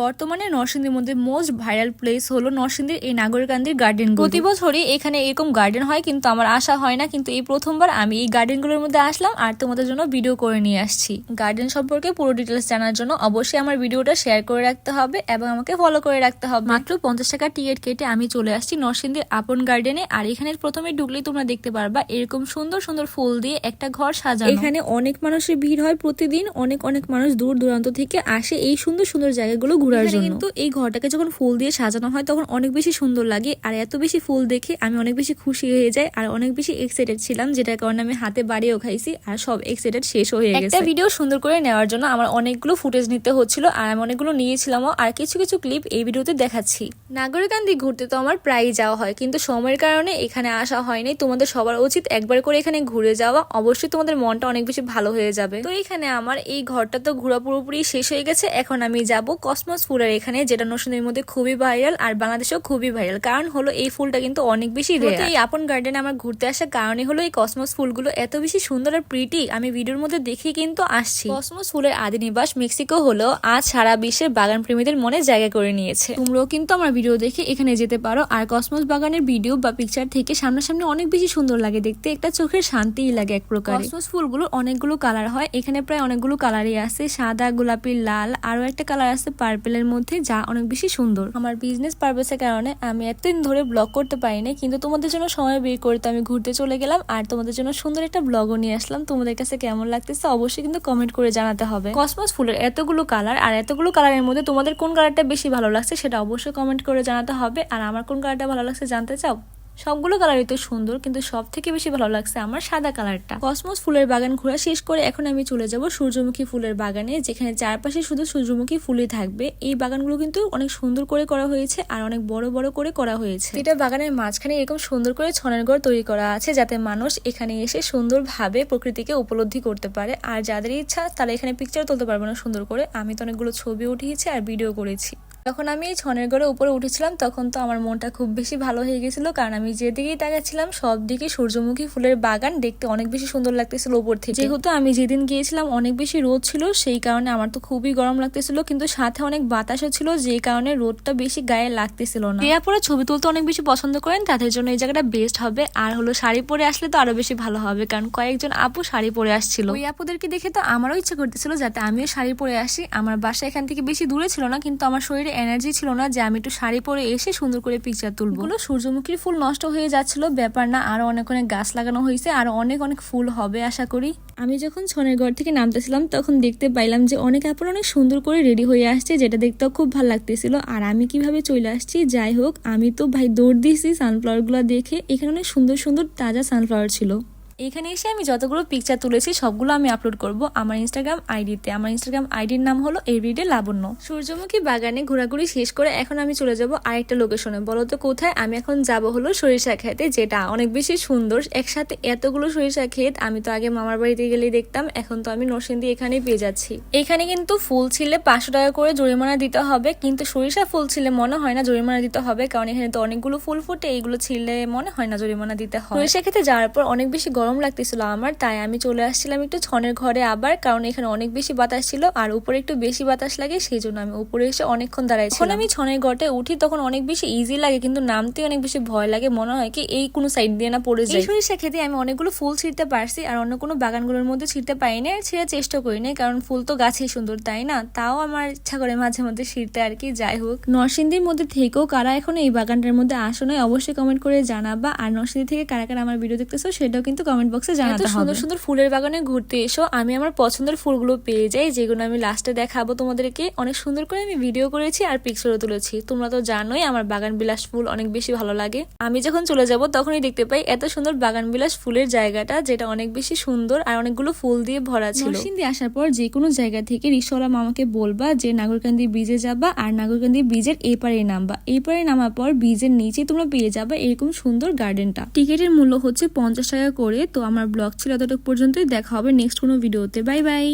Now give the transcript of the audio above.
বর্তমানে নরসিংদীর মধ্যে মোস্ট ভাইরাল প্লেস হলো নরসিংদীর এই নাগরকান্দির গার্ডেন প্রতি বছরই এখানে এরকম গার্ডেন হয় কিন্তু আমার আসা হয় না কিন্তু এই প্রথমবার আমি এই গার্ডেনগুলোর মধ্যে আসলাম আর তোমাদের জন্য ভিডিও করে নিয়ে আসছি। গার্ডেন সম্পর্কে পুরো ডিটেলস জানার জন্য অবশ্যই আমার ভিডিওটা শেয়ার করে রাখতে হবে এবং আমাকে ফলো করে রাখতে হবে। মাত্র পঞ্চাশ টাকা টিকিট কেটে আমি চলে আসছি নরসিংদীর আপন গার্ডেনে আর এখানে প্রথমে ঢুকলেই তোমরা দেখতে পারবা এরকম সুন্দর সুন্দর ফুল দিয়ে একটা ঘর সাজানো। এখানে অনেক মানুষের ভিড় হয় প্রতিদিন অনেক অনেক মানুষ দূর দূরান্ত থেকে আসে এই সুন্দর সুন্দর জায়গাগুলো ঘোরার জন্য। কিন্তু এই ঘরটাকে যখন ফুল দিয়ে সাজানো হয় তখন অনেক বেশি সুন্দর লাগে। আর এত বেশি ফুল দেখে আমি অনেক বেশি খুশি হয়ে যাই আর অনেক বেশি এক্সাইটেড ছিলাম যেটার কারণে আমি হাতে বাড়িও খাইছি আর সব এক্সাইটেড শেষ হয়ে গেছে। একটা ভিডিও সুন্দর করে নেওয়ার জন্য আমার অনেকগুলো ফুটেজ নিতে হচ্ছিল আর আমি অনেকগুলো নিয়েছিলামও আর কিছু কিছু ক্লিপ এই ভিডিওতে দেখাচ্ছি। নাগরিকান্দি ঘুরতে তো আমার প্রায়ই যাওয়া হয় কিন্তু সময়ের কারণে এখানে আসা হয়নি। তোমাদের সবার উচিত একবার করে এখানে ঘুরে যাওয়া অবশ্যই তোমাদের মনটা অনেক বেশি ভালো হয়ে যাবে। তো এখানে আমার এই ঘরটা তো ঘোরা পুরোপুরি শেষ হয়ে গেছে এখন আমি যাব কসমস ফুলের এখানে যেটা নরসিংদীর মধ্যে খুবই ভাইরাল আর বাংলাদেশেও খুবই ভাইরাল কারণ হলো এই ফুলটা কিন্তু অনেক বেশি রেয়ার এই আপন গার্ডেনে আমার ঘুরতে আসার কারণে হলো এই কসমস ফুলগুলো এত বেশি সুন্দর আর প্রিটি আমি ভিডিওর মধ্যে দেখে কিন্তু আসছি। কসমস ফুলের আদি নিবাস মেক্সিকো হলো আজ সারা বিশ্বের বাগান প্রেমীদের মনে জায়গা করে নিয়েছে। তোমরাও কিন্তু আমার ভিডিও দেখে এখানে যেতে পারো। আর কসমস বাগানের ভিডিও বা পিকচার থেকে সামনাসামনি অনেক বেশি সুন্দর লাগে। দেখতে একটা চোখের শান্তিই লাগে এক প্রকার। কসমস ফুলগুলো অনেকগুলো কালার হয়। এখানে প্রায় অনেকগুলো কালারই আছে। সাদা গোলাপি লাল আরও একটা কালার আছে পার্পেলের মধ্যে, যা অনেক বেশি সুন্দর। আমার বিজনেস পারপাসের কারণে আমি এতদিন ধরে ব্লগ করতে পারিনি, কিন্তু তোমাদের জন্য সময় বের করতে আমি ঘুরতে চলে গেলাম। আর তোমাদের জন্য সুন্দর একটা ব্লগও নিয়ে আসলাম। তোমাদের কাছে কেমন লাগতেছে অবশ্যই কিন্তু কমেন্ট করে জানাতে হবে। কসমস ফুলের এতগুলো কালার আর এতগুলো কালারের মধ্যে তোমাদের কোন কালারটা বেশি ভালো লাগছে সেটা অবশ্যই কমেন্ট করে জানাতে হবে। আর আমার কোন কালারটা ভালো লাগছে জানতে চাও? সবগুলো কালারই তো সুন্দর, কিন্তু সব থেকে বেশি ভালো লাগছে আমার সাদা কালারটা কসমস ফুলের বাগান ঘোরা শেষ করে এখন আমি চলে যাব সূর্যমুখী ফুলের বাগানে, যেখানে চারপাশে শুধু সূর্যমুখী ফুলই থাকবে। এই বাগানগুলো কিন্তু অনেক সুন্দর করে করা হয়েছে আর অনেক বড় বড় করে করা হয়েছে। এটা বাগানের মাঝখানে এরকম সুন্দর করে ছনের ঘর তৈরি করা আছে, যাতে মানুষ এখানে এসে সুন্দরভাবে প্রকৃতিকে উপলব্ধি করতে পারে। আর যাদের ইচ্ছা, তারা এখানে পিকচার তুলতে পারবে না সুন্দর করে। আমি তো অনেকগুলো ছবি উঠিয়েছি আর ভিডিও করেছি। যখন আমি এই ছনের গড়ে উপরে উঠেছিলাম, তখন তো আমার মনটা খুব বেশি ভালো হয়ে গেছিল। কারণ আমি যেদিকেই তাকাচ্ছিলাম, সব দিকে সূর্যমুখী ফুলের বাগান দেখতে অনেক বেশি সুন্দর লাগতেছিল উপর থেকে। যেহেতু আমি যেদিন গিয়েছিলাম, অনেক বেশি রোদ ছিল, সেই কারণে আমার তো খুবই গরম লাগতেছিল। কিন্তু সাথে অনেক বাতাসও ছিল, যে কারণে রোদটা বেশি গায়ে লাগতেছিল না। এরা পরে ছবি তুলতে অনেক বেশি পছন্দ করেন, তাদের জন্য এই জায়গাটা বেস্ট হবে। আর হলো শাড়ি পরে আসলে তো আরও বেশি ভালো হবে, কারণ কয়েকজন আপু শাড়ি পরে আসছিল। ওই আপুদেরকে দেখে তো আমারও ইচ্ছা করতেছিল যাতে আমিও শাড়ি পরে আসি। আমার বাসা এখান থেকে বেশি দূরে ছিল না, কিন্তু আমার শরীরে এনার্জি ছিল না যে আমি একটু শাড়ি পরে এসে সুন্দর করে পিকচার তুলবো। সূর্যমুখীর ফুল নষ্ট হয়ে যাচ্ছিল ব্যাপার না আরও অনেক অনেক গাছ লাগানো হয়েছে আর অনেক অনেক ফুল হবে আশা করি। আমি যখন ছনের ঘর থেকে নামতেছিলাম তখন দেখতে পাইলাম যে অনেক আপন অনেক সুন্দর করে রেডি হয়ে আসছে যেটা দেখতেও খুব ভালো লাগতেছিল। আর আমি কীভাবে চলে আসছি যাই হোক আমি তো ভাই দৌড় দিয়েছি সানফ্লাওয়ারগুলো দেখে এখানে অনেক সুন্দর সুন্দর তাজা সানফ্লাওয়ার ছিল। এখানে এসে আমি যতগুলো পিকচার তুলেছি, সবগুলো আমি আপলোড করব আমার ইনস্টাগ্রাম আইডিতে আমার ইনস্টাগ্রাম আইডির নাম হলো এভরিডে লাবণ্য সূর্যমুখী বাগানে ঘোরাঘুরি শেষ করে এখন আমি চলে যাব আরেকটা লোকেশনে বলো তো কোথায়? আমি এখন যাব হলো সরিষা খেতে যেটা অনেক বেশি সুন্দর। একসাথে এতগুলো সরিষা ক্ষেত, আমি তো আগে মামার বাড়িতে গেলেই দেখতাম, এখন তো আমি নরসিংদী এখানেই পেয়ে যাচ্ছি। এখানে কিন্তু ফুল ছিলে পাঁচশো টাকা করে জরিমানা দিতে হবে, কিন্তু সরিষা ফুল ছিলে মনে হয় না জরিমানা দিতে হবে, কারণ এখানে তো অনেকগুলো ফুল ফুটে এইগুলো ছিলে মনে হয় না জরিমানা দিতে হবে সরিষা খেতে যাওয়ার পর অনেক বেশি গরম লাগতেছিল আমার তাই আমি চলে আসছিলাম একটু ছনের ঘরে আবার কারণ এখানে অনেক বেশি বাতাস ছিল আর উপরে একটু বেশি বাতাস লাগে সেই জন্য আমি উপরে এসে অনেকক্ষণ দাঁড়াই যখন আমি ছনের ঘরটা উঠি তখন অনেক বেশি ইজি লাগে কিন্তু নামতে অনেক বেশি ভয় লাগে মনে হয় কি এই কোনো সাইড দিয়ে না পড়ে যায়। সরিষা খেতে আমি অনেকগুলো ফুল ছিঁড়তে পারছি আর অন্য কোনো বাগানগুলোর মধ্যে ছিঁড়তে পারিনি আর ছিঁড়ার চেষ্টা করিনি কারণ ফুল তো গাছেই সুন্দর তাই না? তাও আমার ইচ্ছা করে মাঝে মধ্যে ছিঁড়তে আর কি যাই হোক। নরসিংদীর মধ্যে থেকেও কারা এখন এই বাগানটার মধ্যে আসো নয় অবশ্যই কমেন্ট করে জানাবা আর নরসিংদী থেকে কারা কারা আমার ভিডিও দেখতেছো সেটাও কিন্তু কমেন্ট বক্সে জানাতে হবে। সুন্দর সুন্দর ফুলের বাগানে ঘুরতে এসো। আমি আমার পছন্দের ফুলগুলো পেয়ে যাই যেগুলো আমি লাস্টে দেখাবো তোমাদেরকে। অনেক সুন্দর করে আমি ভিডিও করেছি আর পিকচারও তুলেছি। তোমরা তো জানোই আমার বাগান বিলাস ফুল অনেক বেশি ভালো লাগে। আমি যখন চলে যাব তখনই দেখতে পাই এত সুন্দর বাগান বিলাস ফুলের জায়গাটা যেটা অনেক বেশি সুন্দর আর অনেকগুলো ফুল দিয়ে ভরা ছিল। নরসিংদী আসার পর যে কোনো জায়গা থেকে রিক্সাওয়ালা মামাকে বলবা যে নাগরকান্দি ব্রিজে যাবা আর নাগরকান্দি ব্রিজের এই পারে নামবা। এই পারে নামার পর ব্রিজের নিচে তোমরা পেয়ে যাবা এরকম সুন্দর গার্ডেনটা টিকিটের মূল্য হচ্ছে পঞ্চাশ টাকা করে। তো আমার ব্লগ ছিল এতটুকু পর্যন্তই দেখা হবে নেক্সট কোনো ভিডিওতে বাই বাই